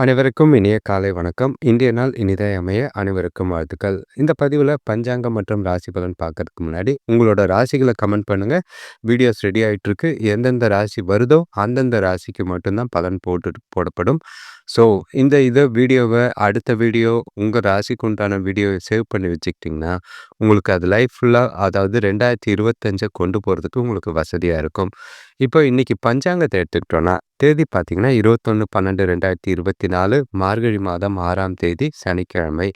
அனைவருக்கும் இனிய காலை வணக்கம். இந்திய நாள் இனிதை அமைய அனைவருக்கும் வாழ்த்துக்கள். இந்த பதிவில் பஞ்சாங்கம் மற்றும் ராசி பலன் பார்க்கறதுக்கு முன்னாடி உங்களோட ராசிகளை கமெண்ட் பண்ணுங்க. வீடியோஸ் ரெடி ஆகிட்டுருக்கு எந்தெந்த ராசி வருதோ அந்தந்த ராசிக்கு மட்டும்தான் பலன் போட்டு போடப்படும். ஸோ இந்த இதை வீடியோவை அடுத்த வீடியோ உங்கள் ராசிக்கு உண்டான வீடியோவை சேவ் பண்ணி வச்சுக்கிட்டிங்கன்னா உங்களுக்கு அது லைஃப் ஃபுல்லாக அதாவது ரெண்டாயிரத்தி இருபத்தஞ்சை கொண்டு போகிறதுக்கு உங்களுக்கு வசதியாக இருக்கும். இப்போ இன்றைக்கி பஞ்சாங்கத்தை எடுத்துக்கிட்டோன்னா தேதி பார்த்தீங்கன்னா இருபத்தொன்று பன்னெண்டு ரெண்டாயிரத்தி இருபத்தி நாலு மார்கழி மாதம் ஆறாம் தேதி சனிக்கிழமை.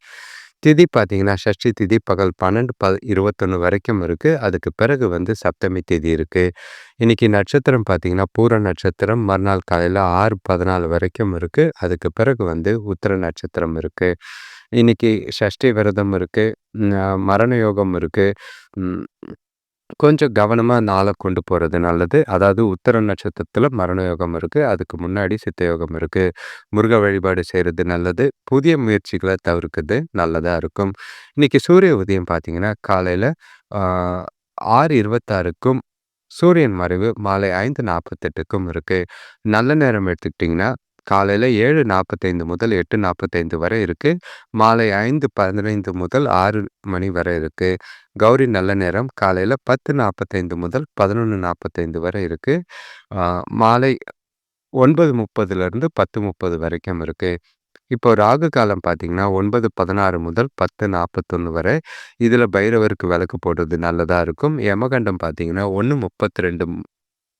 திதி பார்த்தீங்கன்னா ஷஷ்டி திதி பகல் பன்னெண்டு ப இருபத்தொன்று வரைக்கும் இருக்குது அதுக்கு பிறகு வந்து சப்தமி திதி இருக்குது இன்றைக்கி நட்சத்திரம் பார்த்திங்கன்னா பூர நட்சத்திரம். மறுநாள் காலையில் ஆறு பதினாலு வரைக்கும் இருக்குது அதுக்கு பிறகு வந்து உத்தர நட்சத்திரம் இருக்குது இன்றைக்கி ஷஷ்டி விரதம் இருக்குது மரண யோகம் இருக்குது கொஞ்சம் கவனமாக நாளை கொண்டு போகிறது நல்லது. அதாவது உத்தர நட்சத்திரத்தில் மரண யோகம் இருக்குது அதுக்கு முன்னாடி சித்த யோகம் இருக்குது முருக வழிபாடு செய்கிறது நல்லது. புதிய முயற்சிகளை தவிர்க்கிறது நல்லதாக இருக்கும். இன்றைக்கி சூரிய உதயம் பார்த்திங்கன்னா காலையில் ஆறு இருபத்தாறுக்கும் சூரியன் மறைவு மாலை ஐந்து நாற்பத்தெட்டுக்கும் இருக்குது நல்ல நேரம் எடுத்துக்கிட்டிங்கன்னா காலையில் ஏழு நாற்பத்தைந்து முதல் எட்டு நாற்பத்தைந்து வரை இருக்குது மாலை ஐந்து பதினைந்து முதல் ஆறு மணி வரை இருக்குது கௌரி நல்ல நேரம் காலையில் பத்து நாற்பத்தைந்து முதல் பதினொன்று நாற்பத்தைந்து வரை இருக்குது மாலை ஒன்பது முப்பதுலேருந்து பத்து முப்பது வரைக்கும் இருக்குது இப்போ ராகு காலம் பார்த்தீங்கன்னா ஒன்பது பதினாறு முதல் பத்து நாற்பத்தொன்று வரை இதில் பைரவருக்கு விளக்கு போடுறது நல்லதாக இருக்கும். யமகண்டம் பார்த்தீங்கன்னா ஒன்று முப்பத்தி ரெண்டு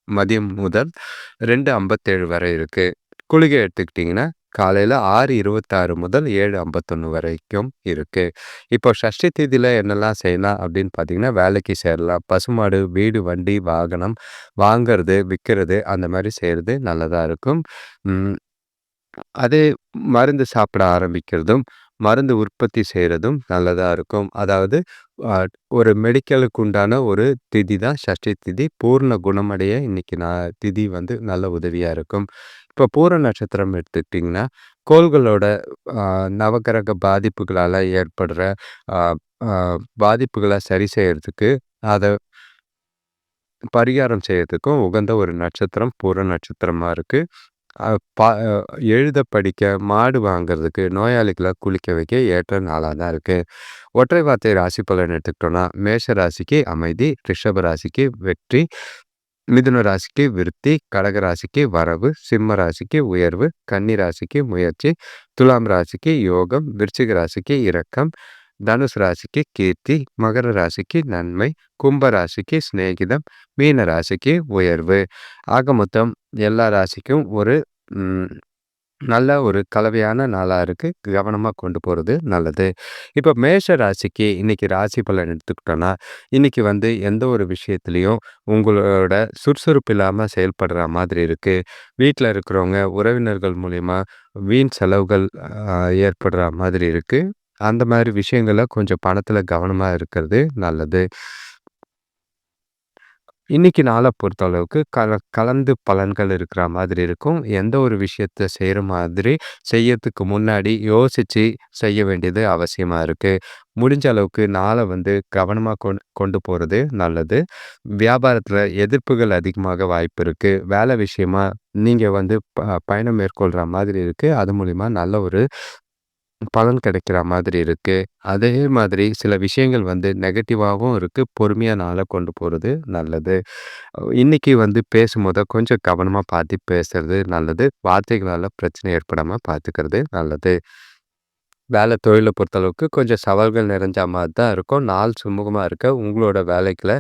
மதியம் முதல் ரெண்டு ஐம்பத்தேழு வரை இருக்குது குளிகை எடுத்துக்கிட்டிங்கன்னா காலையில் ஆறு இருபத்தாறு முதல் ஏழு ஐம்பத்தொன்று வரைக்கும் இருக்குது இப்போ ஷஷ்டி தேதியில் என்னெல்லாம் செய்யலாம் அப்படின்னு பார்த்தீங்கன்னா வேலைக்கு சேரலாம். பசுமாடு வீடு வண்டி வாகனம் வாங்கிறது விற்கிறது அந்த மாதிரி செய்கிறது நல்லதாக இருக்கும். அதே மருந்து சாப்பிட ஆரம்பிக்கிறதும் மருந்து உற்பத்தி செய்கிறதும் நல்லதாக இருக்கும். அதாவது ஒரு மெடிக்கலுக்கு உண்டான ஒரு திதி தான் சஷ்டி திதி. பூர்ண குணமடைய இன்றைக்கி நான் திதி வந்து நல்ல உதவியாக இருக்கும். இப்போ பூர நட்சத்திரம் எடுத்துக்கிட்டிங்கன்னா கோள்களோட நவகிரக பாதிப்புகளால் ஏற்படுற பாதிப்புகளை சரி செய்யறதுக்கு அதை பரிகாரம் செய்யறதுக்கும் உகந்த ஒரு நட்சத்திரம் பூர நட்சத்திரமாக இருக்குது பா எழுத படிக்க மாடு வாங்குறதுக்கு நோயாளிகளை குளிக்க வைக்க ஏற்ற நாளாக தான் இருக்குது ஒற்றை வார்த்தை ராசி பலன் எடுத்துக்கிட்டோன்னா மேஷ ராசிக்கு அமைதி ரிஷப ராசிக்கு வெற்றி மிதுன ராசிக்கு விருத்தி கடக ராசிக்கு வரவு சிம்ம ராசிக்கு உயர்வு கன்னி ராசிக்கு முயற்சி துலாம் ராசிக்கு யோகம் விருச்சிக ராசிக்கு இரக்கம் தனுஷ் ராசிக்கு கீர்த்தி மகர ராசிக்கு நன்மை கும்ப ராசிக்கு சிநேகிதம் மீன ராசிக்கு உயர்வு. ஆக மொத்தம் எல்லா ராசிக்கும் ஒரு நல்ல ஒரு கலவையான நாளாக இருக்குது கவனமாக கொண்டு போகிறது நல்லது. இப்போ மேஷ ராசிக்கு இன்றைக்கி ராசி பலன் எடுத்துக்கிட்டோன்னா இன்றைக்கி வந்து எந்த ஒரு விஷயத்துலையும் உங்களோட சுறுசுறுப்பு இல்லாமல் செயல்படுற மாதிரி இருக்குது வீட்டில் இருக்கிறவங்க உறவினர்கள் மூலிமா வீண் செலவுகள் ஏற்படுற மாதிரி இருக்குது அந்த மாதிரி விஷயங்கள கொஞ்சம் பணத்தில் கவனமாக இருக்கிறது நல்லது. இன்னைக்கு நாளை பொறுத்தளவுக்கு கல கலந்து பலன்கள் இருக்கிற மாதிரி இருக்கும். எந்த ஒரு விஷயத்த செய்கிற மாதிரி செய்யறதுக்கு முன்னாடி யோசித்து செய்ய வேண்டியது அவசியமாக இருக்குது முடிஞ்ச அளவுக்கு நாளை வந்து கவனமாக கொண்டு கொண்டு போகிறது நல்லது. வியாபாரத்தில் எதிர்ப்புகள் அதிகமாக வாய்ப்பு இருக்குது வேலை விஷயமா நீங்கள் வந்து ப பயணம் மேற்கொள்கிற மாதிரி இருக்குது அது மூலிமா நல்ல ஒரு பலன் கிடைக்கிற மாதிரி இருக்கு. அதே மாதிரி சில விஷயங்கள் வந்து நெகட்டிவாவும் இருக்கு. பொறுமையா நாள கொண்டு போறது நல்லது. இன்னைக்கு வந்து பேசும்போது கொஞ்சம் கவனமா பார்த்து பேசுறது நல்லது. வார்த்தைகளால பிரச்சனை ஏற்படாம பார்த்துக்கிறது நல்லது. வேலை தொழிலை பொறுத்தளவுக்கு கொஞ்சம் சவால்கள் நிறைஞ்ச மாதிரி தான் இருக்கும். நாள் சுமூகமா இருக்க உங்களோட வேலைகள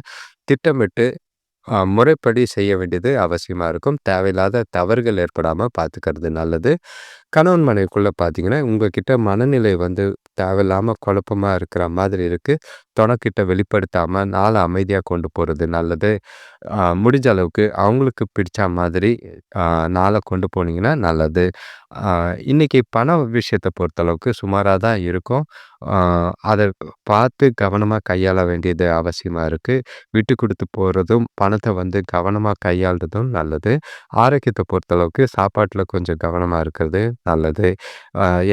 திட்டமிட்டு முறைப்படி செய்ய வேண்டியது அவசியமாக இருக்கும். தேவையில்லாத தவறுகள் ஏற்படாமல் பார்த்துக்கிறது நல்லது. கணவன் மனைவிக்குள்ளே பார்த்தீங்கன்னா உங்ககிட்ட மனநிலை வந்து தேவையில்லாமல் குழப்பமாக இருக்கிற மாதிரி இருக்குது தொணக்கிட்ட வெளிப்படுத்தாமல் நாளை அமைதியாக கொண்டு போகிறது நல்லது. முடிஞ்ச அளவுக்கு அவங்களுக்கு பிடிச்ச மாதிரி நாளை கொண்டு போனீங்கன்னா நல்லது. இன்றைக்கி பண விஷயத்தை பொறுத்தளவுக்கு சுமாராக தான் இருக்கும். அதை பார்த்து கவனமாக கையாள வேண்டியது அவசியமாக இருக்குது விட்டு கொடுத்து போகிறதும் பணத்தை வந்து கவனமாக கையாளுறதும் நல்லது. ஆரோக்கியத்தை பொறுத்தளவுக்கு சாப்பாட்டில் கொஞ்சம் கவனமாக இருக்கிறது நல்லது.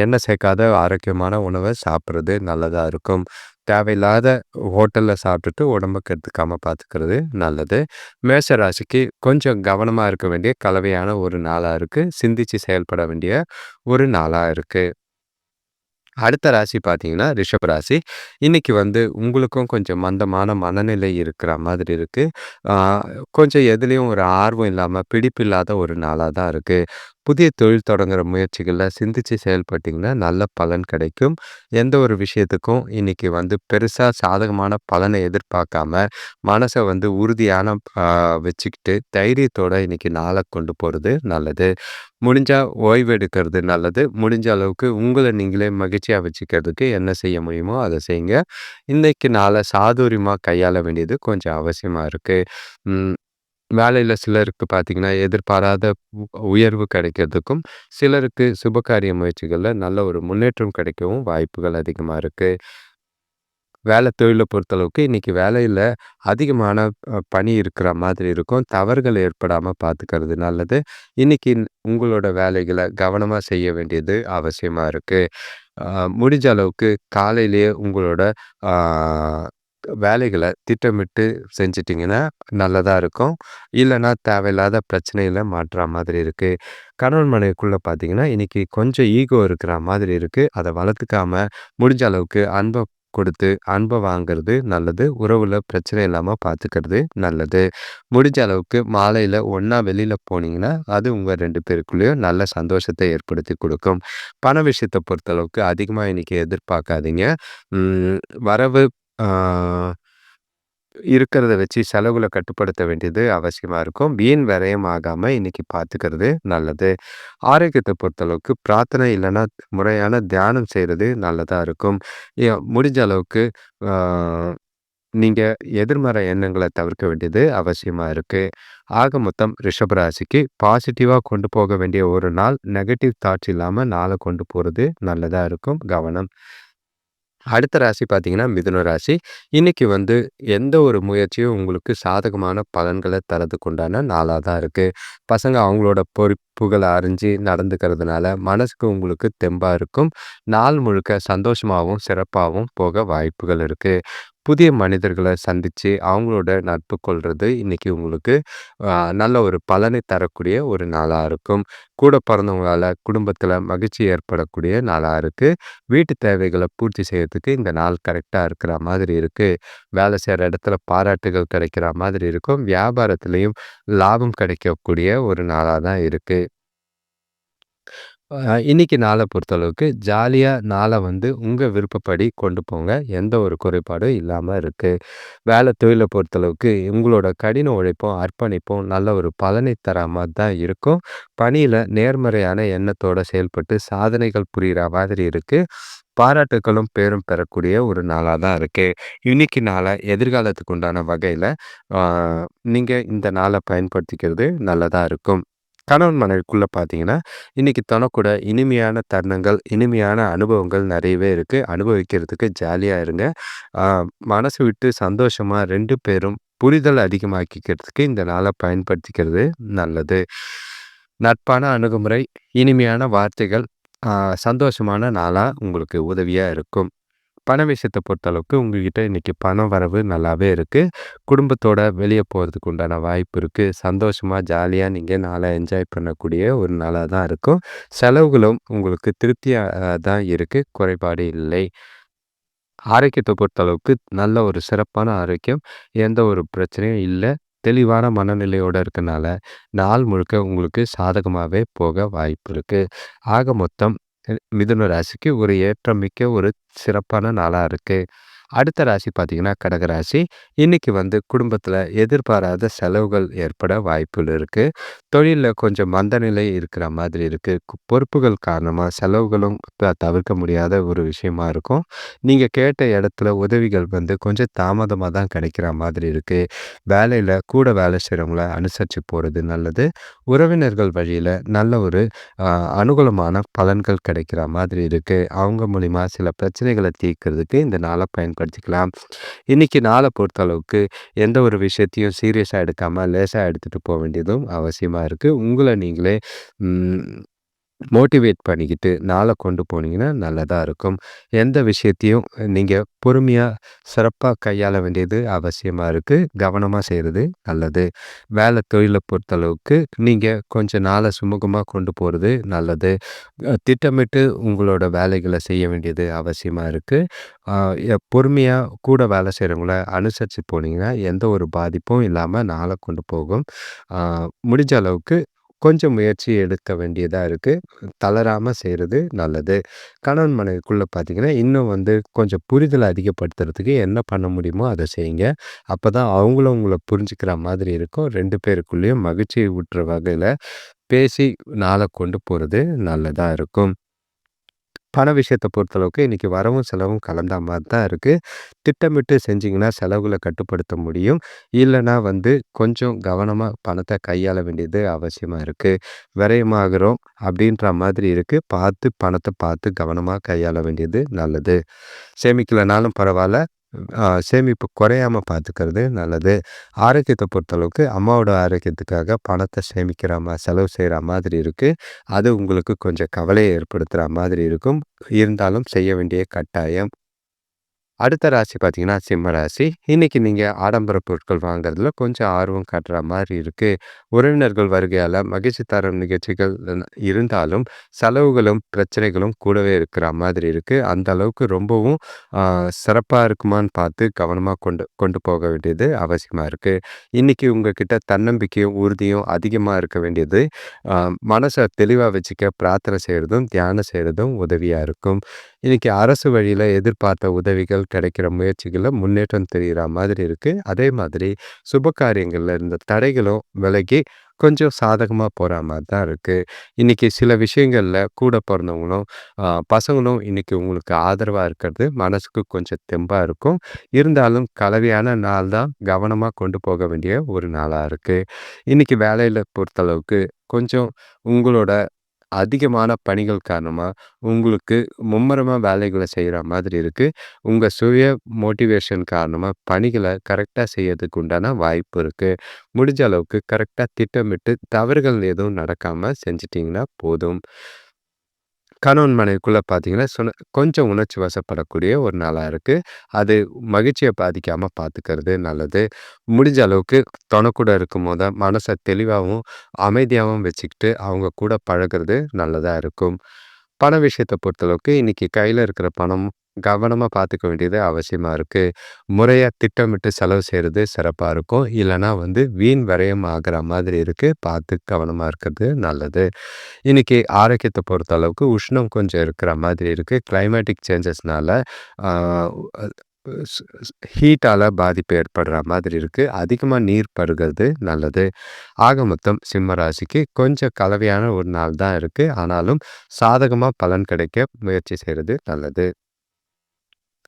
எண்ணெய் சேர்க்காத ஆரோக்கியமான உணவை சாப்பிட்றது நல்லதாக இருக்கும். தேவையில்லாத ஹோட்டலில் சாப்பிட்டுட்டு உடம்ப கெடுத்துக்காமல் பார்த்துக்கிறது நல்லது. மேஷ ராசிக்கு கொஞ்சம் கவனமாக இருக்க வேண்டிய கலவையான ஒரு நாளாக இருக்குது சிந்தித்து செயல்பட வேண்டிய ஒரு நாளாக இருக்குது அடுத்த ராசி பார்த்தீங்கன்னா ரிஷப் ராசி. இன்னைக்கு வந்து உங்களுக்கும் கொஞ்சம் மந்தமான மனநிலை இருக்கிற மாதிரி இருக்குது கொஞ்சம் எதுலேயும் ஒரு ஆர்வம் இல்லாமல் பிடிப்பு இல்லாத ஒரு நாளாக தான் இருக்குது புதிய தொழில் தொடங்குற முயற்சிகளில் சிந்திச்சு செயல்பட்டிங்கன்னா நல்ல பலன் கிடைக்கும். எந்த ஒரு விஷயத்துக்கும் இன்றைக்கி வந்து பெருசாக சாதகமான பலனை எதிர்பார்க்காம மனசை வந்து உறுதியான வச்சுக்கிட்டு தைரியத்தோட இன்றைக்கி நாளை கொண்டு போகிறது நல்லது. முடிஞ்சால் ஓய்வு எடுக்கிறது நல்லது. முடிஞ்ச அளவுக்கு உங்களை நீங்களே மகிழ்ச்சியாக வச்சுக்கிறதுக்கு என்ன செய்ய முடியுமோ அதை செய்யுங்க. இன்றைக்கி நாளை சாதுரியமாக கையாள வேண்டியது கொஞ்சம் அவசியமாக இருக்குது வேலையில் சிலருக்கு பார்த்திங்கன்னா எதிர்பாராத உயர்வு கிடைக்கிறதுக்கும் சிலருக்கு சுபகாரிய முயற்சிகளில் நல்ல ஒரு முன்னேற்றம் கிடைக்கவும் வாய்ப்புகள் அதிகமாக இருக்குது வேலை தொழிலை பொறுத்தளவுக்கு இன்றைக்கி வேலையில் அதிகமான பணி இருக்கிற மாதிரி இருக்கும். தவறுகள் ஏற்படாமல் பார்த்துக்கிறது நல்லது. இன்றைக்கி உங்களோட வேலைகளை கவனமாக செய்ய வேண்டியது அவசியமாக இருக்குது முடிஞ்ச அளவுக்கு காலையிலேயே உங்களோட வேலைகளை திட்டமிட்டு செஞ்சிட்டிங்கன்னா நல்லதாக இருக்கும். இல்லைன்னா தேவையில்லாத பிரச்சனையில் மாற்றுற மாதிரி இருக்குது கணவன் மனைவிக்குள்ளே பார்த்தீங்கன்னா இன்றைக்கி கொஞ்சம் ஈகோ இருக்கிற மாதிரி இருக்குது அதை வளர்த்துக்காமல் முடிஞ்ச அளவுக்கு அன்பை கொடுத்து அன்பை வாங்கிறது நல்லது. உறவில் பிரச்சனை இல்லாமல் பார்த்துக்கிறது நல்லது. முடிஞ்ச அளவுக்கு மாலையில் ஒன்றா வெளியில் போனீங்கன்னா அது உங்கள் ரெண்டு பேருக்குள்ளேயும் நல்ல சந்தோஷத்தை ஏற்படுத்தி கொடுக்கும். பண விஷயத்தை பொறுத்தளவுக்கு அதிகமாக இன்றைக்கி எதிர்பார்க்காதீங்க. வரவு இருக்கிறத வச்சு செலவுகளை கட்டுப்படுத்த வேண்டியது அவசியமாக இருக்கும். வீண் விரயம் ஆகாமல் இன்னைக்கு பார்த்துக்கிறது நல்லது. ஆரோக்கியத்தை பொறுத்தளவுக்கு பிரார்த்தனை இல்லைன்னா முறையான தியானம் செய்கிறது நல்லதாக இருக்கும். முடிஞ்ச அளவுக்கு நீங்கள் எதிர்மறை எண்ணங்களை தவிர்க்க வேண்டியது அவசியமாக இருக்குது ஆக மொத்தம் ரிஷபராசிக்கு பாசிட்டிவாக கொண்டு போக வேண்டிய ஒரு நாள் நெகட்டிவ் தாட்ஸ் இல்லாமல் நாளை கொண்டு போகிறது நல்லதாக இருக்கும். கவனம். அடுத்த ராசி பார்த்தீங்கன்னா மிதுன ராசி. இன்னைக்கு வந்து எந்த ஒரு முயற்சியும் உங்களுக்கு சாதகமான பலன்களை தரதுக்கு உண்டான நாளாக தான் இருக்குது பசங்க அவங்களோட பொறுப்புகளை அறிஞ்சு நடந்துக்கிறதுனால மனசுக்கு உங்களுக்கு தெம்பாக இருக்கும். நாள் முழுக்க சந்தோஷமாகவும் சிறப்பாகவும் போக வாய்ப்புகள் இருக்குது புதிய மனிதர்களை சந்தித்து அவங்களோட நட்பு கொள்வது இன்றைக்கி உங்களுக்கு நல்ல ஒரு பலனை தரக்கூடிய ஒரு நாளாக இருக்கும். கூட பிறந்தவங்களால் குடும்பத்தில் மகிழ்ச்சி ஏற்படக்கூடிய நாளாக இருக்குது வீட்டு தேவைகளை பூர்த்தி செய்யறதுக்கு இந்த நாள் கரெக்டாக இருக்கிற மாதிரி இருக்குது வேலை செய்கிற இடத்துல பாராட்டுகள் கிடைக்கிற மாதிரி இருக்கும். வியாபாரத்துலேயும் லாபம் கிடைக்கக்கூடிய ஒரு நாளாக தான் இருக்குது இன்னைக்கு நாளை பொறுத்தளவுக்கு ஜாலியாக நாளை வந்து உங்கள் விருப்பப்படி கொண்டு போங்க. எந்த ஒரு குறைபாடும் இல்லாமல் இருக்குது வேலை தொழிலை பொறுத்தளவுக்கு உங்களோட கடின உழைப்பும் அர்ப்பணிப்பும் நல்ல ஒரு பலனை தர மாதிரி தான் இருக்கும். பணியில் நேர்மறையான எண்ணத்தோடு செயல்பட்டு சாதனைகள் புரிகிற மாதிரி இருக்குது பாராட்டுகளும் பேரும் பெறக்கூடிய ஒரு நாளாக தான் இருக்குது இன்னைக்கு நாளை எதிர்காலத்துக்கு உண்டான வகையில் நீங்கள் இந்த நாளை பயன்படுத்திக்கிறது நல்லதாக இருக்கும். கணவன் மனைவிக்குள்ளே பார்த்தீங்கன்னா இன்றைக்கி தனக்கூட இனிமையான தருணங்கள் இனிமையான அனுபவங்கள் நிறையவே இருக்குது அனுபவிக்கிறதுக்கு ஜாலியாக இருங்க. மனசு விட்டு சந்தோஷமாக ரெண்டு பேரும் புரிதல் அதிகமாக்கிக்கிறதுக்கு இந்த நாளை பயன்படுத்திக்கிறது நல்லது. நட்பான அணுகுமுறை இனிமையான வார்த்தைகள் சந்தோஷமான நாளாக உங்களுக்கு உதவியாக இருக்கும். பண விஷயத்தை பொறுத்தளவுக்கு உங்ககிட்ட இன்றைக்கி பணம் வரவு நல்லாவே இருக்குது குடும்பத்தோட வெளியே போகிறதுக்கு உண்டான வாய்ப்பு இருக்குது சந்தோஷமாக ஜாலியாக நீங்கள் நாளை என்ஜாய் பண்ணக்கூடிய ஒரு நாளாக தான் இருக்கும். செலவுகளும் உங்களுக்கு திருப்தியாக தான் இருக்குது குறைபாடு இல்லை. ஆரோக்கியத்தை பொறுத்தளவுக்கு நல்ல ஒரு சிறப்பான ஆரோக்கியம். எந்த ஒரு பிரச்சனையும் இல்லை. தெளிவான மனநிலையோடு இருக்கனால நாள் முழுக்க உங்களுக்கு சாதகமாகவே போக வாய்ப்பு இருக்குது ஆக மொத்தம் மிதுன ராசிக்கு ஒரு ஏற்றமிக்க ஒரு சிறப்பான நாளாக இருக்குது அடுத்த ராசி பார்த்தீங்கன்னா கடகராசி இன்னைக்கு வந்து குடும்பத்தில் எதிர்பாராத செலவுகள் ஏற்பட வாய்ப்புகள் இருக்குது தொழிலில் கொஞ்சம் மந்தநிலை இருக்கிற மாதிரி இருக்குது பொறுப்புகள் காரணமாக செலவுகளும் தவிர்க்க முடியாத ஒரு விஷயமா இருக்கும். நீங்கள் கேட்ட இடத்துல உதவிகள் வந்து கொஞ்சம் தாமதமாக தான் கிடைக்கிற மாதிரி இருக்குது வேலையில் கூட வேலை செய்கிறவங்கள அனுசரித்து போகிறது நல்லது. உறவினர்கள் வழியில் நல்ல ஒரு அனுகூலமான பலன்கள் கிடைக்கிற மாதிரி இருக்குது அவங்க மூலிமா சில பிரச்சனைகளை தீர்க்கிறதுக்கு இந்த நாளை பயன் பயன்படுத்திக்கலாம் இன்றைக்கி நாளை பொறுத்தளவுக்கு எந்த ஒரு விஷயத்தையும் சீரியஸாக எடுக்காமல் லேசாக எடுத்துகிட்டு போக வேண்டியதும் அவசியமாக இருக்குது உங்களை நீங்களே மோட்டிவேட் பண்ணிக்கிட்டு நாளை கொண்டு போனீங்கன்னா நல்லதாக இருக்கும். எந்த விஷயத்தையும் நீங்கள் பொறுமையாக சிறப்பாக கையாள வேண்டியது அவசியமாக இருக்குது கவனமாக செய்கிறது நல்லது. வேலை தொழிலை பொறுத்தளவுக்கு நீங்கள் கொஞ்சம் நாளை சுமூகமாக கொண்டு போகிறது நல்லது. திட்டமிட்டு உங்களோட வேலைகளை செய்ய வேண்டியது அவசியமாக இருக்குது பொறுமையாக கூட வேலை செய்கிறவங்கள அனுசரித்து போனீங்கன்னா, எந்த ஒரு பாதிப்பும் இல்லாமல் நாளை கொண்டு போகும். முடிஞ்ச அளவுக்கு கொஞ்சம் முயற்சி எடுக்க வேண்டியதாக இருக்குது தளராமல் செய்கிறது நல்லது. கணவன் மனைவிக்குள்ளே பார்த்தீங்கன்னா, இன்னும் வந்து கொஞ்சம் புரிதலை அதிகப்படுத்துறதுக்கு என்ன பண்ண முடியுமோ அதை செய்யுங்க. அப்போ தான் அவங்களும் உங்களை புரிஞ்சுக்கிற மாதிரி இருக்கும். ரெண்டு பேருக்குள்ளேயும் மகிழ்ச்சி ஊட்டுற வகையில் பேசி நாளை கொண்டு போகிறது நல்லதாக இருக்கும். பண விஷயத்த பொறுத்தளவுக்கு இன்றைக்கி வரவும், செலவும் கலந்தா மாதிரி தான் இருக்குது திட்டமிட்டு செஞ்சிங்கன்னா செலவுகளை கட்டுப்படுத்த முடியும். இல்லைனா வந்து கொஞ்சம் கவனமாக பணத்தை கையாள வேண்டியது அவசியமாக இருக்குது விரயமாகிறோம் அப்படின்ற மாதிரி இருக்குது பார்த்து பணத்தை பார்த்து கவனமாக கையாள வேண்டியது நல்லது. சேமிக்கலனாலும் பரவாயில்ல சேமிப்பு குறையாம பார்த்துக்கிறது நல்லது. ஆரோக்கியத்தை பொறுத்தளவுக்கு அம்மாவோட ஆரோக்கியத்துக்காக பணத்தை சேமிக்கிற மாதிரி செலவு செய்கிற மாதிரி இருக்குது அது உங்களுக்கு கொஞ்சம் கவலையை ஏற்படுத்துகிற மாதிரி இருக்கும். இருந்தாலும் செய்ய வேண்டிய கட்டாயம். அடுத்த ராசி பார்த்தீங்கன்னா, சிம்ம ராசி. இன்னைக்கு நீங்கள் ஆடம்பர பொருட்கள் வாங்குறதுல கொஞ்சம் ஆர்வம் காட்டுற மாதிரி இருக்குது உறவினர்கள் வருகையால் மகிழ்ச்சி தரும் நிகழ்ச்சிகள் இருந்தாலும், செலவுகளும், பிரச்சனைகளும் கூடவே இருக்கிற மாதிரி இருக்குது அந்த அளவுக்கு ரொம்பவும் சிறப்பாக இருக்குமான்னு பார்த்து கவனமாக கொண்டு கொண்டு போக வேண்டியது அவசியமாக இருக்குது இன்றைக்கி உங்ககிட்ட தன்னம்பிக்கையும், உறுதியும் அதிகமாக இருக்க வேண்டியது. மனசை தெளிவாக வச்சுக்க பிரார்த்தனை செய்கிறதும் தியானம் செய்கிறதும் உதவியாக இருக்கும். இன்றைக்கி அரசு வழியில் எதிர்பார்த்த உதவிகள் கிடைக்கிற முயற்சிகளில் முன்னேற்றம் தெரிகிற மாதிரி இருக்குது அதே மாதிரி சுப காரியங்களில் இருந்த தடைகளும் விலகி கொஞ்சம் சாதகமாக போகிற மாதிரி தான் இருக்குது இன்றைக்கி சில விஷயங்களில் கூட பிறந்தவங்களும் பசங்களும் இன்றைக்கி உங்களுக்கு ஆதரவாக இருக்கிறது மனசுக்கு கொஞ்சம் தெம்பாக இருக்கும். இருந்தாலும் கலவையான நாள் தான் கவனமாக கொண்டு போக வேண்டிய ஒரு நாளாக இருக்குது இன்றைக்கி வேலையில் பொறுத்தளவுக்கு கொஞ்சம் உங்களோட அதிகமான பணிகள் காரணமாக உங்களுக்கு மும்முரமாக வேலைகளை செய்கிற மாதிரி இருக்குது உங்கள் சுய மோட்டிவேஷன் காரணமாக பணிகளை கரெக்டாக செய்யறதுக்கு உண்டான வாய்ப்பு இருக்குது முடிஞ்ச அளவுக்கு கரெக்டாக திட்டமிட்டு தவறுகள் எதுவும் நடக்காமல் செஞ்சிட்டிங்கன்னா போதும். கணவன் மனைவிக்குள்ளே பார்த்தீங்கன்னா, சொன்ன கொஞ்சம் உணர்ச்சி வசப்படக்கூடிய ஒரு நாளாக இருக்குது அது மகிழ்ச்சியை பாதிக்காமல் பார்த்துக்கிறது நல்லது. முடிஞ்ச அளவுக்கு துணக்கூட இருக்கும் இருக்கும்போது மனசை தெளிவாகவும் அமைதியாகவும் வச்சுக்கிட்டு அவங்க கூட பழகுறது நல்லதாக இருக்கும். பண விஷயத்தை பொறுத்தளவுக்கு இன்றைக்கி கையில் இருக்கிற பணம் கவனமாக பார்த்துக்க வேண்டியது அவசியமாக இருக்குது முறையாக திட்டமிட்டு செலவு செய்கிறது சிறப்பாக இருக்கும். இல்லைனா வந்து வீண் விரயம் ஆகிற மாதிரி இருக்குது பார்த்து கவனமாக இருக்கிறது நல்லது. இன்றைக்கி ஆரோக்கியத்தை பொறுத்த அளவுக்கு உஷ்ணம் கொஞ்சம் இருக்கிற மாதிரி இருக்குது கிளைமேட்டிக் சேஞ்சஸ்னால ஹீட்டால் பாதிப்பு ஏற்படுற மாதிரி இருக்குது அதிகமாக நீர் பருகிறது நல்லது. ஆக மொத்தம் சிம்ம ராசிக்கு கொஞ்சம் கலவையான ஒரு நாள் தான் இருக்குது ஆனாலும் சாதகமாக பலன் கிடைக்க முயற்சி செய்கிறது நல்லது.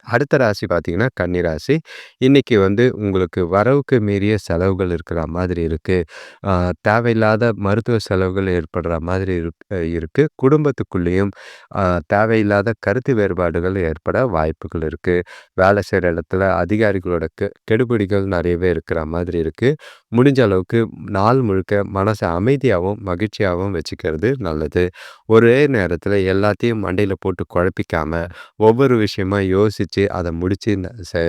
அடுத்த ராசி பார்த்தீங்கன்னா, கன்னி ராசி. இன்றைக்கி வந்து உங்களுக்கு வரவுக்கு மீறிய செலவுகள் இருக்கிற மாதிரி இருக்குது தேவையில்லாத மருத்துவ செலவுகள் ஏற்படுற மாதிரி இருக் இருக்குது குடும்பத்துக்குள்ளேயும் தேவையில்லாத கருத்து வேறுபாடுகள் ஏற்பட வாய்ப்புகள் இருக்குது வேலை செய்கிற இடத்துல அதிகாரிகளோட கெ கெடுபிடிகள் நிறையவே இருக்கிற மாதிரி இருக்குது முடிஞ்ச அளவுக்கு நாள் முழுக்க மனசை அமைதியாகவும் மகிழ்ச்சியாகவும் வச்சுக்கிறது நல்லது. ஒரே நேரத்தில் எல்லாத்தையும் மண்டையில் போட்டு குழப்பிக்காம, ஒவ்வொரு விஷயமா யோசித்து அதை முடித்து ந செ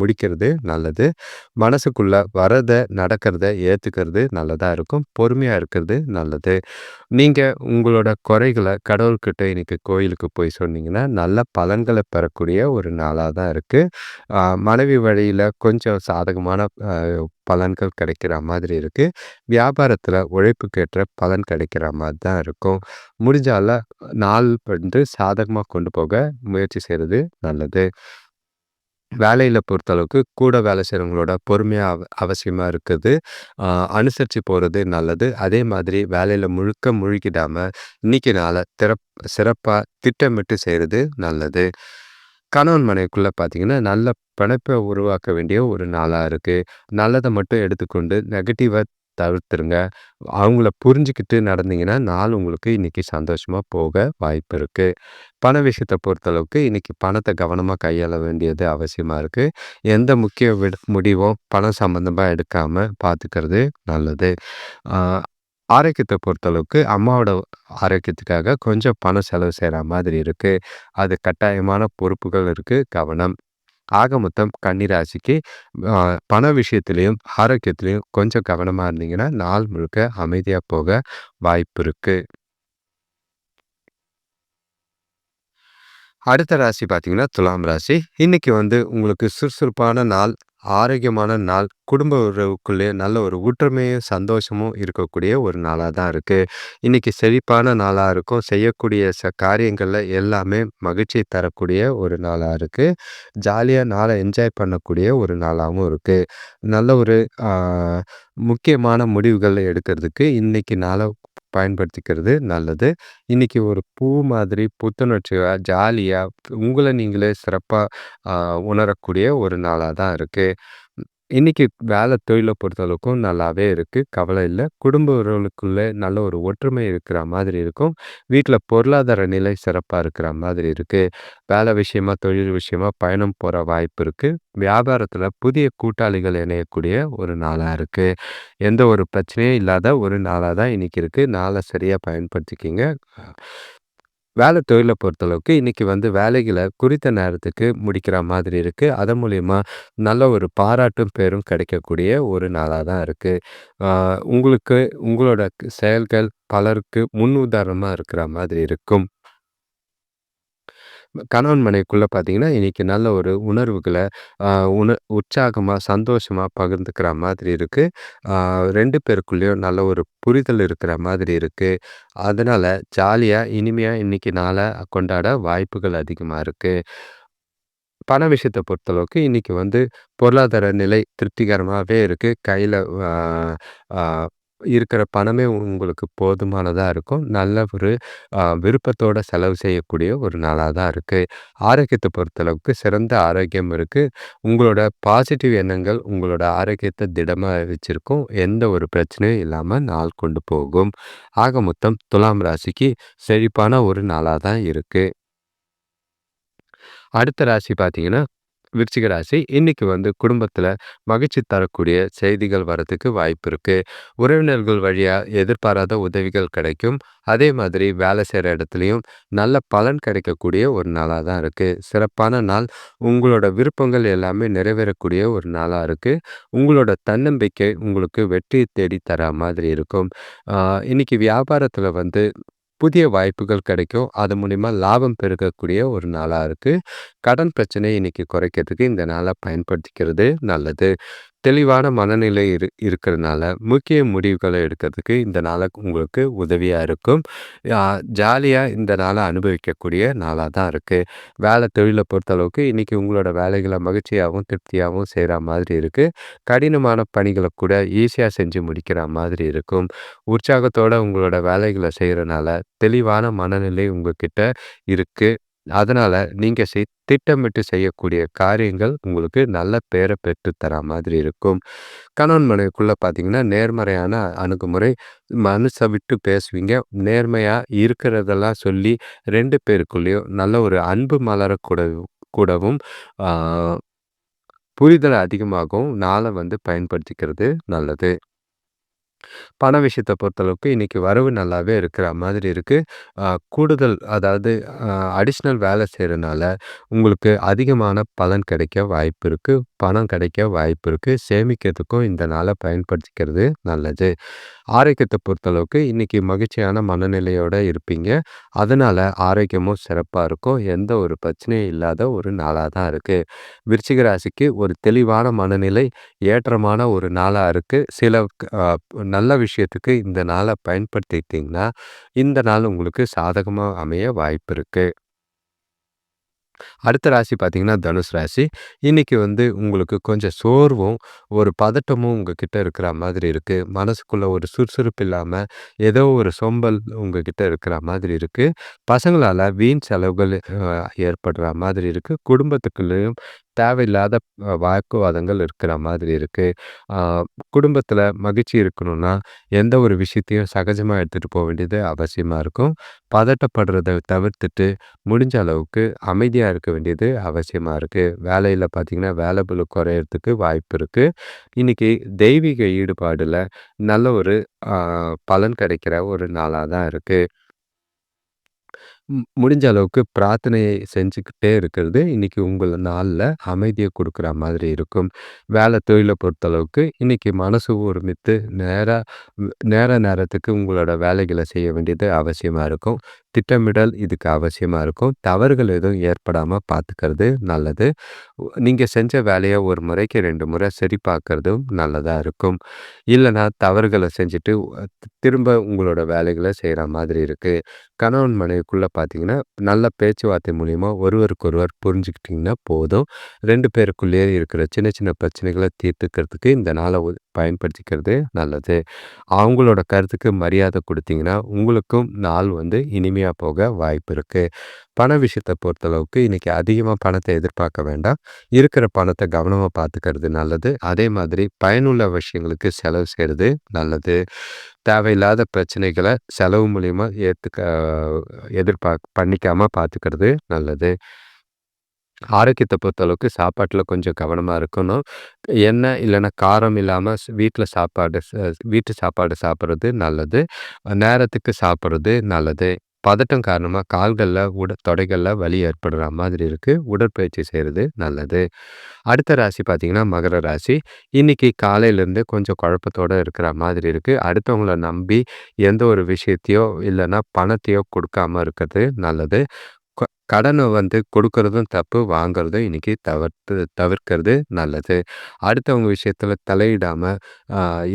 முடிக்கிறது நல்லது. மனசுக்குள்ளே வரத, நடக்கிறத ஏற்றுக்கிறது நல்லதாக இருக்கும். பொறுமையாக இருக்கிறது நல்லது. நீங்கள் உங்களோட குறைகளை கடவுள்கிட்ட இன்னைக்கு கோயிலுக்கு போய் சொன்னீங்கன்னா, நல்ல பலன்களை பெறக்கூடிய ஒரு நாளாக தான் இருக்குது மனைவி வழியில் கொஞ்சம் சாதகமான பலன்கள் கிடைக்கிற மாதிரி இருக்குது வியாபாரத்தில் உழைப்புக்கேற்ற பலன் கிடைக்கிற மாதிரி தான் இருக்கும். முடிஞ்சால நாள் வந்து சாதகமாக கொண்டு போக முயற்சி செய்கிறது நல்லது. வேலையில் பொறுத்தளவுக்கு கூட வேலை செய்கிறவங்களோட பொறுமையாக அவ அவசியமாக இருக்குது. அனுசரித்து போகிறது நல்லது. அதே மாதிரி வேலையில் முழுக்க முழுகிடாமல் இன்னைக்கு நாளை திறப் சிறப்பாக திட்டமிட்டு செய்கிறது நல்லது. கணவன் மனைவிக்குள்ள பார்த்தீங்கன்னா, நல்ல பிணைப்பை உருவாக்க வேண்டிய ஒரு நாளாக இருக்குது நல்லதை மட்டும் எடுத்துக்கொண்டு நெகட்டிவாக தவிர்த்துருங்க. அவங்கள புரிஞ்சுக்கிட்டு நடந்தீங்கன்னா, நாள் உங்களுக்கு இன்றைக்கி சந்தோஷமாக போக வாய்ப்பு இருக்குது பண விஷயத்தை பொறுத்தளவுக்கு இன்னைக்கு பணத்தை கவனமாக கையாள வேண்டியது அவசியமாக இருக்குது எந்த முக்கிய விட முடிவும் பணம் சம்மந்தமாக எடுக்காமல் பார்த்துக்கிறது நல்லது. ஆரோக்கியத்தை பொறுத்தளவுக்கு அம்மாவோட ஆரோக்கியத்துக்காக கொஞ்சம் பணம் செலவு செய்கிற மாதிரி இருக்குது அது கட்டாயமான பொறுப்புகள் இருக்குது கவனம். ஆக மொத்தம் கன்னிராசிக்கு பண விஷயத்துலேயும் ஆரோக்கியத்துலேயும் கொஞ்சம் கவனமாக இருந்தீங்கன்னா நாள் முழுக்க அமைதியாக போக வாய்ப்பு இருக்குது அடுத்த ராசி பார்த்தீங்கன்னா துலாம் ராசி. இன்றைக்கி வந்து உங்களுக்கு சுறுசுறுப்பான நாள் ஆரோக்கியமான நாள் குடும்ப உறவுக்குள்ளே நல்ல ஒரு ஒற்றுமையும் சந்தோஷமும் இருக்கக்கூடிய ஒரு நாளாக தான் இருக்குது இன்றைக்கி செழிப்பான நாளாக இருக்கும். செய்யக்கூடிய ச காரியங்களில் எல்லாமே மகிழ்ச்சி தரக்கூடிய ஒரு நாளாக இருக்குது ஜாலியாக நாளை என்ஜாய் பண்ணக்கூடிய ஒரு நாளாகவும் இருக்குது நல்ல ஒரு முக்கியமான முடிவுகளை எடுக்கிறதுக்கு இன்றைக்கி நாளை பயன்படுத்திக்கிறது நல்லது. இன்றைக்கி ஒரு பூ மாதிரி புத்துணர்ச்சியாக ஜாலியாக உங்களை நீங்களே சிறப்பாக உணரக்கூடிய ஒரு நாளாக தான் இருக்குது இன்னைக்கு வேலை தொழிலை பொறுத்தளவுக்கும் நல்லாவே இருக்குது கவலை இல்லை. குடும்ப உறவுகளுக்குள்ளே நல்ல ஒரு ஒற்றுமை இருக்கிற மாதிரி இருக்கும். வீட்டில் பொருளாதார நிலை சிறப்பாக இருக்கிற மாதிரி இருக்குது வேலை விஷயமா தொழில் விஷயமா பயணம் போகிற வாய்ப்பு இருக்குது வியாபாரத்தில் புதிய கூட்டாளிகள் இணையக்கூடிய ஒரு நாளாக இருக்குது எந்த ஒரு பிரச்சனையும் இல்லாத ஒரு நாளாக தான் இன்றைக்கி இருக்குது நாளை சரியாக பயன்படுத்திக்கிங்க. வேலை தொழிலை பொறுத்தளவுக்கு இன்றைக்கி வந்து வேலைகளை குறித்த நேரத்துக்கு முடிக்கிற மாதிரி இருக்குது அதன் மூலிமா நல்ல ஒரு பாராட்டும் பேரும் கிடைக்கக்கூடிய ஒரு நாளாக தான் இருக்குது உங்களுக்கு உங்களோட செயல்கள் பலருக்கு முன் உதாரணமாக இருக்கிற மாதிரி இருக்கும். கணவன் மனைவிக்குள்ளே பார்த்தீங்கன்னா, இன்னைக்கு நல்ல ஒரு உணர்வுகள உண உற்சாகமா, சந்தோஷமா பகிர்ந்துக்கிற மாதிரி இருக்கு. ரெண்டு பேருக்குள்ளேயும் நல்ல ஒரு புரிதல் இருக்கிற மாதிரி இருக்கு. அதனால ஜாலியா, இனிமையா இன்னைக்கு நாள கொண்டாட வாய்ப்புகள் அதிகமா இருக்கு. பண விஷயத்த பொறுத்தளவுக்கு இன்னைக்கு வந்து பொருளாதார நிலை திருப்திகரமாவே இருக்கு. கையில இருக்கிற பணமே உங்களுக்கு போதுமானதாக இருக்கும். நல்ல ஒரு விருப்பத்தோட செலவு செய்யக்கூடிய ஒரு நாளாக தான் இருக்குது ஆரோக்கியத்தை பொறுத்தளவுக்கு சிறந்த ஆரோக்கியம் இருக்குது உங்களோட பாசிட்டிவ் எண்ணங்கள் உங்களோட ஆரோக்கியத்தை திடமாக வச்சுருக்கும். எந்த ஒரு பிரச்சனையும் இல்லாமல் நாள் கொண்டு போகும். ஆக மொத்தம் துலாம் ராசிக்கு செழிப்பான ஒரு நாளாக தான் இருக்குது அடுத்த ராசி பார்த்தீங்கன்னா விருச்சிக ராசி இன்னைக்கு வந்து குடும்பத்தில் மகிழ்ச்சி தரக்கூடிய செய்திகள் வரதுக்கு வாய்ப்பு இருக்குது உறவினர்கள் வழியாக எதிர்பாராத உதவிகள் கிடைக்கும். அதே மாதிரி வேலை செய்கிற இடத்துலையும் நல்ல பலன் கிடைக்கக்கூடிய ஒரு நாளாக தான் இருக்குது சிறப்பான நாள். உங்களோட விருப்பங்கள் எல்லாமே நிறைவேறக்கூடிய ஒரு நாளாக இருக்குது உங்களோட தன்னம்பிக்கை உங்களுக்கு வெற்றி தேடி தர மாதிரி இருக்கும். இன்னைக்கு வியாபாரத்தில் வந்து புதிய வாய்ப்புகள் கிடைக்கும். அது மூலிமா லாபம் பெருக்கக்கூடிய ஒரு நாளாக இருக்குது கடன் பிரச்சனை இன்றைக்கி குறைக்கிறதுக்கு இந்த நாளை பயன்படுத்திக்கிறது நல்லது. தெளிவான மனநிலை இரு இருக்கிறதுனால முக்கிய முடிவுகளை எடுக்கிறதுக்கு இந்த நாளை உங்களுக்கு உதவியாக இருக்கும். ஜாலியாக இந்த நாளை அனுபவிக்கக்கூடிய நாளாக தான் இருக்குது வேலை தொழிலை பொறுத்தளவுக்கு இன்றைக்கி உங்களோட வேலைகளை மகிழ்ச்சியாகவும் திருப்தியாகவும் செய்கிற மாதிரி இருக்குது கடினமான பணிகளை கூட ஈஸியாக செஞ்சு முடிக்கிற மாதிரி இருக்கும். உற்சாகத்தோடு உங்களோட வேலைகளை செய்கிறனால தெளிவான மனநிலை உங்ககிட்ட இருக்குது அதனால் நீங்கள் செய் திட்டமிட்டு செய்யக்கூடிய காரியங்கள் உங்களுக்கு நல்ல பேரை பெற்று தர மாதிரி இருக்கும். கணவன் மனைவிக்குள்ளே பார்த்தீங்கன்னா நேர்மறையான அணுகுமுறை மனசை விட்டு பேசுவீங்க. நேர்மையாக இருக்கிறதெல்லாம் சொல்லி ரெண்டு பேருக்குள்ளேயும் நல்ல ஒரு அன்பு மலரக்கூட கூடவும் புரிதல் அதிகமாகவும் நாளை வந்து பயன்படுத்திக்கிறது நல்லது. பண விஷயத்த பொறுத்தளவுக்கு இன்னைக்கு வரவு நல்லாவே இருக்கிற மாதிரி இருக்குது கூடுதல் அதாவது அடிஷ்னல் வேலை செய்கிறனால உங்களுக்கு அதிகமான பலன் கிடைக்க வாய்ப்பு இருக்குது பணம் கிடைக்க வாய்ப்பு இருக்குது சேமிக்கிறதுக்கும் இந்த நாளை பயன்படுத்திக்கிறது நல்லது. ஆரோக்கியத்தை பொறுத்தளவுக்கு இன்றைக்கி மகிழ்ச்சியான மனநிலையோடு இருப்பீங்க. அதனால் ஆரோக்கியமும் சிறப்பாக இருக்கும். எந்த ஒரு பிரச்சனையும் இல்லாத ஒரு நாளாக தான் இருக்குது விருச்சிக ராசிக்கு ஒரு தெளிவான மனநிலை ஏற்றமான ஒரு நாளாக இருக்குது சில நல்ல விஷயத்துக்கு இந்த நாளை பயன்படுத்திக்கிட்டிங்கன்னா இந்த நாள் உங்களுக்கு சாதகமாக அமைய வாய்ப்பு இருக்குது அடுத்த ராசி பார்த்தீங்கன்னா தனுஷ் ராசி. இன்றைக்கி வந்து உங்களுக்கு கொஞ்சம் சோர்வும் ஒரு பதட்டமும் உங்ககிட்ட இருக்கிற மாதிரி இருக்குது மனசுக்குள்ளே ஒரு சுறுசுறுப்பு இல்லாமல் ஏதோ ஒரு சொம்பல் உங்ககிட்ட இருக்கிற மாதிரி இருக்குது பசங்களால் வீண் செலவுகள் ஏற்படுற மாதிரி இருக்குது குடும்பத்துக்குள்ளேயும் தேவையில்லாத வாக்குவாதங்கள் இருக்கிற மாதிரி இருக்குது குடும்பத்தில் மகிழ்ச்சி இருக்கணும்னா எந்த ஒரு விஷயத்தையும் சகஜமாக எடுத்துகிட்டு போக வேண்டியது அவசியமாக இருக்கும். பதட்டப்படுறத தவிர்த்துட்டு முடிஞ்ச அளவுக்கு அமைதியாக இருக்க வேண்டியது அவசியமாக இருக்குது வேலையில் பார்த்திங்கன்னா வேலை பளு குறையிறதுக்கு வாய்ப்பு இருக்குது இன்றைக்கி தெய்வீக ஈடுபாடில் நல்ல ஒரு பலன் கிடைக்கிற ஒரு நாளாக தான் இருக்குது முடிஞ்ச அளவுக்கு பிரார்த்தனையை செஞ்சுக்கிட்டே இருக்கிறது. இன்னைக்கு உங்கள் நாளில் அமைதியை கொடுக்குற மாதிரி இருக்கும். வேலை தொழிலை பொறுத்தளவுக்கு இன்னைக்கு மனசு ஒருமித்து நேராக நேர நேரத்துக்கு உங்களோட வேலைகளை செய்ய வேண்டியது அவசியமாக இருக்கும். திட்டமிடல் இதுக்கு அவசியமாக இருக்கும். தவறுகள் எதுவும் ஏற்படாமல் பார்த்துக்கிறது நல்லது. நீங்கள் செஞ்ச வேலையை ஒரு முறைக்கு ரெண்டு முறை சரி பார்க்கறதும் நல்லதாக இருக்கும். இல்லைன்னா தவறுகளை செஞ்சுட்டு திரும்ப உங்களோட வேலைகளை செய்கிற மாதிரி இருக்குது கணவன் மனைவிக்குள்ளே பார்த்தீங்கன்னா நல்ல பேச்சுவார்த்தை மூலிமா ஒருவருக்கொருவர் புரிஞ்சுக்கிட்டிங்கன்னா போதும். ரெண்டு பேருக்குள்ளேயே இருக்கிற சின்ன சின்ன பிரச்சனைகளை தீர்த்துக்கிறதுக்கு இந்த நாளை பயன்படுத்திக்கிறது நல்லது. அவங்களோட கருத்துக்கு மரியாதை கொடுத்தீங்கன்னா உங்களுக்கும் நாள் வந்து இனிமையாக போக வாய்ப்பு இருக்குது பண விஷயத்தை பொறுத்தளவுக்கு இன்றைக்கி அதிகமாக பணத்தை எதிர்பார்க்க வேண்டாம். இருக்கிற பணத்தை கவனமாக பார்த்துக்கிறது நல்லது. அதே மாதிரி பயனுள்ள விஷயங்களுக்கு செலவு செய்கிறது நல்லது. தேவையில்லாத பிரச்சனைகளை செலவு மூலிமா ஏற்றுக்க எதிர்பார்க்க பண்ணிக்காமல் பார்த்துக்கிறது நல்லது. ஆரோக்கியத்தை பொறுத்தளவுக்கு சாப்பாட்டில் கொஞ்சம் கவனமாக இருக்கணும். எண்ணெய் இல்லைன்னா காரம் இல்லாமல் வீட்டில் சாப்பாடு வீட்டு சாப்பாடு சாப்பிட்றது நல்லது. நேரத்துக்கு சாப்பிட்றது நல்லது. பதட்டம் காரணமாக கால்களில் உட தொடைகளில் வலி ஏற்படுற மாதிரி இருக்குது உடற்பயிற்சி செய்கிறது நல்லது. அடுத்த ராசி பார்த்திங்கன்னா மகர ராசி. இன்றைக்கி காலையிலேருந்து கொஞ்சம் குழப்பத்தோடு இருக்கிற மாதிரி இருக்குது அடுத்தவங்கள நம்பி எந்த ஒரு விஷயத்தையோ இல்லைன்னா பணத்தையோ கொடுக்காமல் இருக்கிறது நல்லது. கடனை வந்து கொடுக்கறதும் தப்பு வாங்குறதும் இன்றைக்கி தவிர்த்து தவிர்க்கிறது நல்லது. அடுத்தவங்க விஷயத்தில் தலையிடாமல்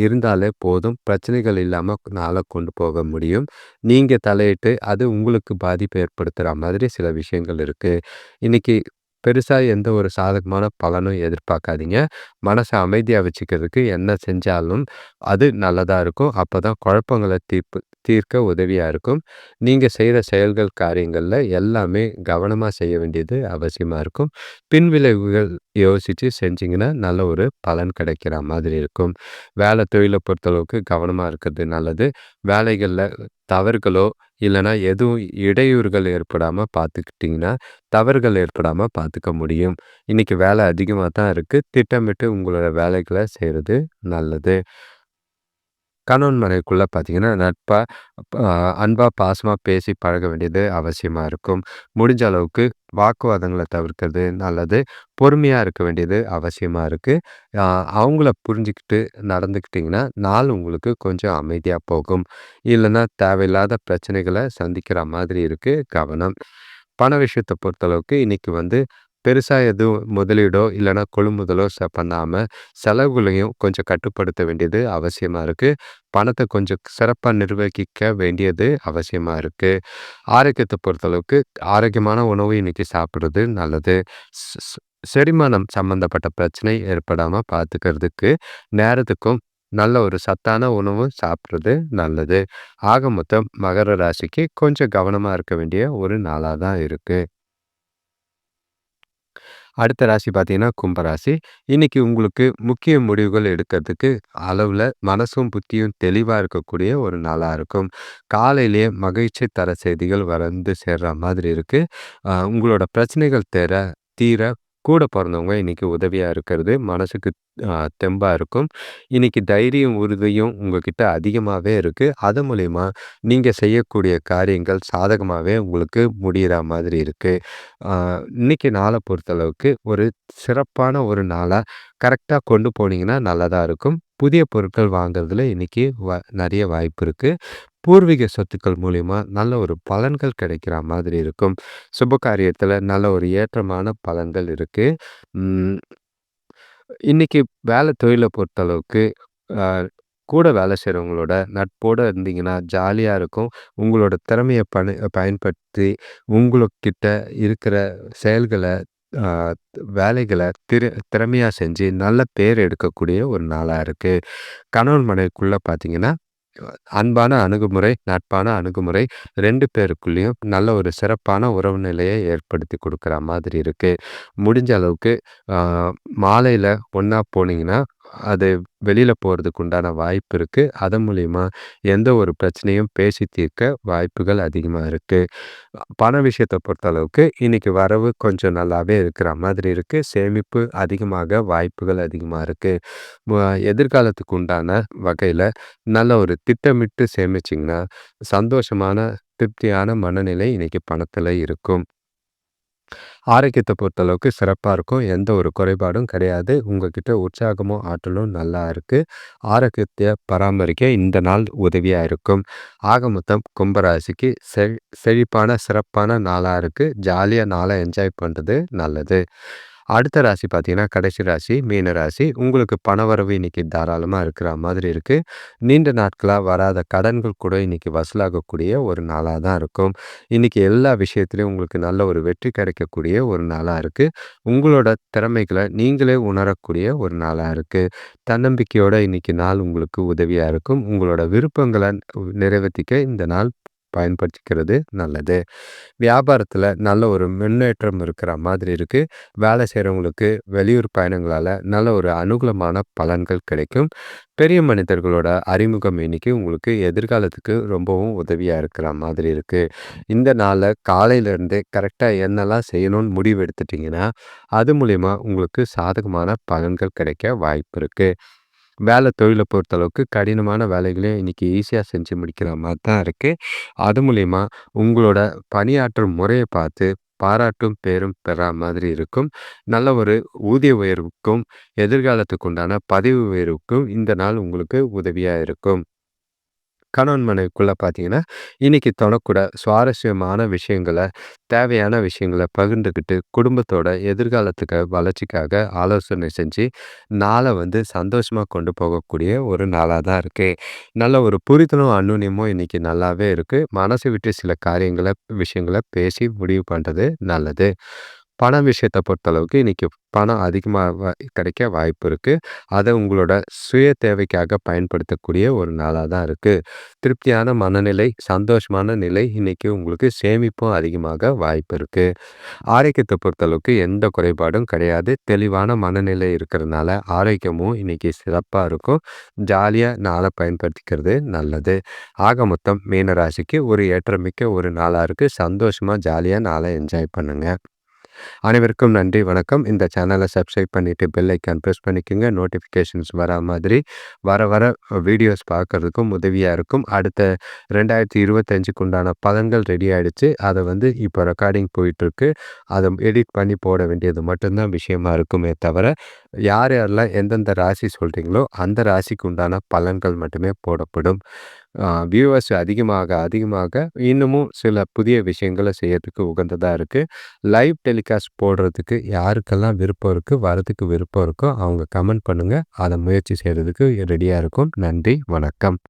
இருந்தாலே போதும். பிரச்சனைகள் இல்லாமல் நாளை கொண்டு போக முடியும். நீங்கள் தலையிட்டு அது உங்களுக்கு பாதிப்பு ஏற்படுத்துகிற மாதிரி சில விஷயங்கள் இருக்குது இன்றைக்கி பெருசாக எந்த ஒரு சாதகமான பலனும் எதிர்பார்க்காதீங்க. மனசை அமைதியாக வச்சுக்கிறதுக்கு என்ன செஞ்சாலும் அது நல்லதாக இருக்கும். அப்போ தான் குழப்பங்களை தீர்ப்பு தீர்க்க உதவியாக இருக்கும். நீங்கள் செய்கிற செயல்கள் காரியங்களில் எல்லாமே கவனமாக செய்ய வேண்டியது அவசியமாக இருக்கும். பின்விளைவுகள் யோசித்து செஞ்சிங்கன்னா நல்ல ஒரு பலன் கிடைக்கிற மாதிரி இருக்கும். வேலை தொழிலை பொறுத்தளவுக்கு கவனமாக இருக்கிறது நல்லது. வேலைகளில் தவறுகளோ இல்லைனா எதுவும் இடையூறுகள் ஏற்படாமல் பார்த்துக்கிட்டிங்கன்னா தவறுகள் ஏற்படாமல் பார்த்துக்க முடியும். இன்றைக்கி வேலை அதிகமாக தான் இருக்குது திட்டமிட்டு உங்களோட வேலைகளை செய்கிறது நல்லது. கணவன் மனைவிக்குள்ளே பார்த்தீங்கன்னா நட்பாக அன்பாக பாசமாக பேசி பழக வேண்டியது அவசியமாக இருக்கும். முடிஞ்ச அளவுக்கு வாக்குவாதங்களை தவிர்க்கிறது நல்லது. பொறுமையாக இருக்க வேண்டியது அவசியமாக இருக்குது அவங்கள புரிஞ்சுக்கிட்டு நடந்துக்கிட்டிங்கன்னா நாள் உங்களுக்கு கொஞ்சம் அமைதியாக போகும். இல்லைன்னா தேவையில்லாத பிரச்சனைகளை சந்திக்கிற மாதிரி இருக்குது கவனம். பண விஷயத்தை பொறுத்தளவுக்கு இன்றைக்கி வந்து பெருசாக எதுவும் முதலீடோ இல்லைன்னா கொள்முதலோ ச பண்ணாமல் செலவுகளையும் கொஞ்சம் கட்டுப்படுத்த வேண்டியது அவசியமாக இருக்குது பணத்தை கொஞ்சம் சிறப்பாக நிர்வகிக்க வேண்டியது அவசியமாக இருக்குது ஆரோக்கியத்தை பொறுத்தளவுக்கு ஆரோக்கியமான உணவு இன்றைக்கி சாப்பிட்றது நல்லது. செரிமானம் சம்மந்தப்பட்ட பிரச்சனை ஏற்படாமல் பார்த்துக்கிறதுக்கு நேரத்துக்கும் நல்ல ஒரு சத்தான உணவு சாப்பிட்றது நல்லது. ஆக மொத்தம் மகர ராசிக்கு கொஞ்சம் கவனமாக இருக்க வேண்டிய ஒரு நாளாக தான் இருக்குது அடுத்த ராசி பார்த்தீங்கன்னா கும்பராசி. இன்னைக்கு உங்களுக்கு முக்கிய முடிவுகள் எடுக்கிறதுக்கு அளவில் மனசும் புத்தியும் தெளிவாக இருக்கக்கூடிய ஒரு நாளாக இருக்கும். காலையிலேயே மகிழ்ச்சி தர செய்திகள் வந்து சேர்ற மாதிரி இருக்குது உங்களோட பிரச்சனைகள் தேர தீர கூட பிறந்தவங்க இன்னைக்கு உதவியாக இருக்கிறது. மனசுக்கு தெம்பாக இருக்கும். இன்னைக்கு தைரியம் உறுதியும் உங்ககிட்ட அதிகமாகவே இருக்குது அது மூலிமா நீங்கள் செய்யக்கூடிய காரியங்கள் சாதகமாகவே உங்களுக்கு முடிகிற மாதிரி இருக்குது இன்னைக்கு நாளை பொறுத்தளவுக்கு ஒரு சிறப்பான ஒரு நாளாக கரெக்டாக கொண்டு போனீங்கன்னா நல்லதாக இருக்கும். புதிய பொருட்கள் வாங்குறதுல இன்னைக்கு வ நிறைய வாய்ப்பு இருக்குது பூர்வீக சொத்துக்கள் மூலிமா நல்ல ஒரு பலன்கள் கிடைக்கிற மாதிரி இருக்கும். சுப காரியத்தில் நல்ல ஒரு ஏற்றமான பலன்கள் இருக்குது இன்னைக்கு வேலை தொழிலை பொறுத்தளவுக்கு கூட வேலை செய்கிறவங்களோட நட்போடு இருந்தீங்கன்னா ஜாலியாக இருக்கும். உங்களோட திறமையை பணி பயன்படுத்தி உங்களுக்கிட்ட இருக்கிற செயல்களை வேலைகளை திற திறமையாக செஞ்சு நல்ல பேர் எடுக்கக்கூடிய ஒரு நாளாக இருக்குது கணவன் மனைவிக்குள்ளே பார்த்தீங்கன்னா அன்பான அணுகுமுறை, நட்பான அணுகுமுறை 2 பேருக்குள்ளேயும் நல்ல ஒரு சிறப்பான உறவு நிலையை ஏற்படுத்தி கொடுக்குற மாதிரி இருக்கு. முடிஞ்ச அளவுக்கு அ மாலையில ஒண்ணா போனீங்கன்னா, அது வெளியில் போகிறதுக்கு உண்டான வாய்ப்பு இருக்குது அதன் மூலிமா எந்த ஒரு பிரச்சனையும் பேசி தீர்க்க வாய்ப்புகள் அதிகமாக இருக்குது பண விஷயத்தை பொறுத்த அளவுக்கு வரவு கொஞ்சம் நல்லாவே இருக்கிற மாதிரி இருக்குது சேமிப்பு அதிகமாக வாய்ப்புகள் அதிகமாக இருக்குது எதிர்காலத்துக்கு உண்டான வகையில் நல்ல ஒரு திட்டமிட்டு சேமிச்சிங்கன்னா சந்தோஷமான, திருப்தியான மனநிலை இன்றைக்கி பணத்தில் இருக்கும். ஆரோக்கியத்தை பொறுத்தளவுக்கு சிறப்பாக இருக்கும். எந்த ஒரு குறைபாடும் கிடையாது. உங்ககிட்ட உற்சாகமும், ஆற்றலும் நல்லா இருக்குது ஆரோக்கியத்தை பராமரிக்க இந்த நாள் உதவியாக இருக்கும். ஆக மொத்தம் கும்பராசிக்கு செ செழிப்பான, சிறப்பான நாளாக இருக்குது ஜாலியாக நாளாக என்ஜாய் பண்ணுறது நல்லது. அடுத்த ராசி பார்த்தீங்கன்னா, கடைசி ராசி மீன ராசி. உங்களுக்கு பணவரவு இன்னைக்கு தாராளமாக இருக்கிற மாதிரி இருக்குது நீண்ட நாட்களாக வராத கடன்கள் கூட இன்னைக்கு வசூலாகக்கூடிய ஒரு நாளாக தான் இருக்கும். இன்னைக்கு எல்லா விஷயத்துலையும் உங்களுக்கு நல்ல ஒரு வெற்றி கிடைக்கக்கூடிய ஒரு நாளாக இருக்குது உங்களோட திறமைகளை நீங்களே உணரக்கூடிய ஒரு நாளாக இருக்குது தன்னம்பிக்கையோட இன்னைக்கு நாள் உங்களுக்கு உதவியாக இருக்கும். உங்களோட விருப்பங்களை நிறைவேற்றிக்க இந்த நாள் பயன்படுத்திக்கிறது நல்லது. வியாபாரத்தில் நல்ல ஒரு முன்னேற்றம் இருக்கிற மாதிரி இருக்குது வேலை செய்கிறவங்களுக்கு வெளியூர் பயணங்களால் நல்ல ஒரு அனுகூலமான பலன்கள் கிடைக்கும். பெரிய மனிதர்களோட அறிமுகம் இன்னைக்கு உங்களுக்கு எதிர்காலத்துக்கு ரொம்பவும் உதவியாக இருக்கிற மாதிரி இருக்குது இந்த நாளில் காலையிலேருந்தே கரெக்டாக என்னெல்லாம் செய்யணும்னு முடிவு எடுத்துட்டிங்கன்னா அது மூலிமா உங்களுக்கு சாதகமான பலன்கள் கிடைக்க வாய்ப்பு இருக்குது வேலை தொழிலை பொறுத்தளவுக்கு கடினமான வேலைகளையும் இன்றைக்கி ஈஸியாக செஞ்சு முடிக்கிற மாதிரி தான் இருக்குது அது மூலிமா உங்களோட பணியாற்றும் முறையை பார்த்து பாராட்டும், பேரும் பெறா மாதிரி இருக்கும். நல்ல ஒரு ஊதிய உயர்வுக்கும், எதிர்காலத்துக்கு உண்டான பதவி உயர்வுக்கும் இந்த நாள் உங்களுக்கு உதவியாக இருக்கும். கணவன் மனைவிக்குள்ளே பார்த்தீங்கன்னா, இன்றைக்கி தொடக்கூட சுவாரஸ்யமான விஷயங்கள, தேவையான விஷயங்கள பகிர்ந்துக்கிட்டு, குடும்பத்தோட எதிர்காலத்துக்கு வளர்ச்சிக்காக ஆலோசனை செஞ்சு, நாளை வந்து சந்தோஷமாக கொண்டு போகக்கூடிய ஒரு நாளாக தான் இருக்குது நல்ல ஒரு புரிதலும், அந்யோன்யமும் இன்றைக்கி நல்லாவே இருக்குது மனசு விட்டு சில காரியங்களை விஷயங்கள பேசி முடிவு பண்ணுறது நல்லது. பண விஷயத்தை பொறுத்தளவுக்கு இன்னைக்கு பணம் அதிகமாக கிடைக்க வாய்ப்பு இருக்கு. அதை உங்களோட சுய தேவைக்காக பயன்படுத்தக்கூடிய ஒரு நாளாக தான் இருக்கு. திருப்தியான மனநிலை, சந்தோஷமான நிலை இன்னைக்கு உங்களுக்கு சேமிப்பும் அதிகமாக வாய்ப்பு இருக்கு. ஆரோக்கியத்தை பொறுத்தளவுக்கு எந்த குறைபாடும் கிடையாது. தெளிவான மனநிலை இருக்கிறதுனால ஆரோக்கியமும் இன்னைக்கு சிறப்பாக இருக்கும். ஜாலியாக நாளை பயன்படுத்திக்கிறது நல்லது. ஆக மொத்தம் மீனராசிக்கு ஒரு ஏற்றமிக்க ஒரு நாளாக இருக்கு. சந்தோஷமாக ஜாலியாக நாளை என்ஜாய் பண்ணுங்க. அனைவருக்கும் நன்றி, வணக்கம். இந்த சேனலை சப்ஸ்கிரைப் பண்ணிவிட்டு பெல் ஐகான் பிரஸ் பண்ணிக்கங்க. நோட்டிஃபிகேஷன்ஸ் வர மாதிரி வர வர வீடியோஸ் பார்க்கறதுக்கும் உதவியாக இருக்கும். அடுத்த 2025க்கு உண்டான பலன்கள் ரெடி ஆகிடுச்சு அதை வந்து இப்போ ரெக்கார்டிங் போயிட்டுருக்கு. அதை எடிட் பண்ணி போட வேண்டியது மட்டும்தான் விஷயமா இருக்குமே தவிர, யார் யாரெல்லாம் எந்தெந்த ராசி சொல்கிறீங்களோ அந்த ராசிக்கு உண்டான பலன்கள் மட்டுமே போடப்படும். வியூவர்ஸ் அதிகமாக, அதிகமாக இன்னமும் சில புதிய விஷயங்கள செய்யறதுக்கு உகந்ததாக இருக்குது லைவ் டெலிகாஸ்ட் போடுறதுக்கு யாருக்கெல்லாம் விருப்பம் இருக்குது வரதுக்கு விருப்பம் இருக்கோ, அவங்க கமெண்ட் பண்ணுங்கள் அதை முயற்சி செய்கிறதுக்கு ரெடியாக இருக்கும். நன்றி, வணக்கம்.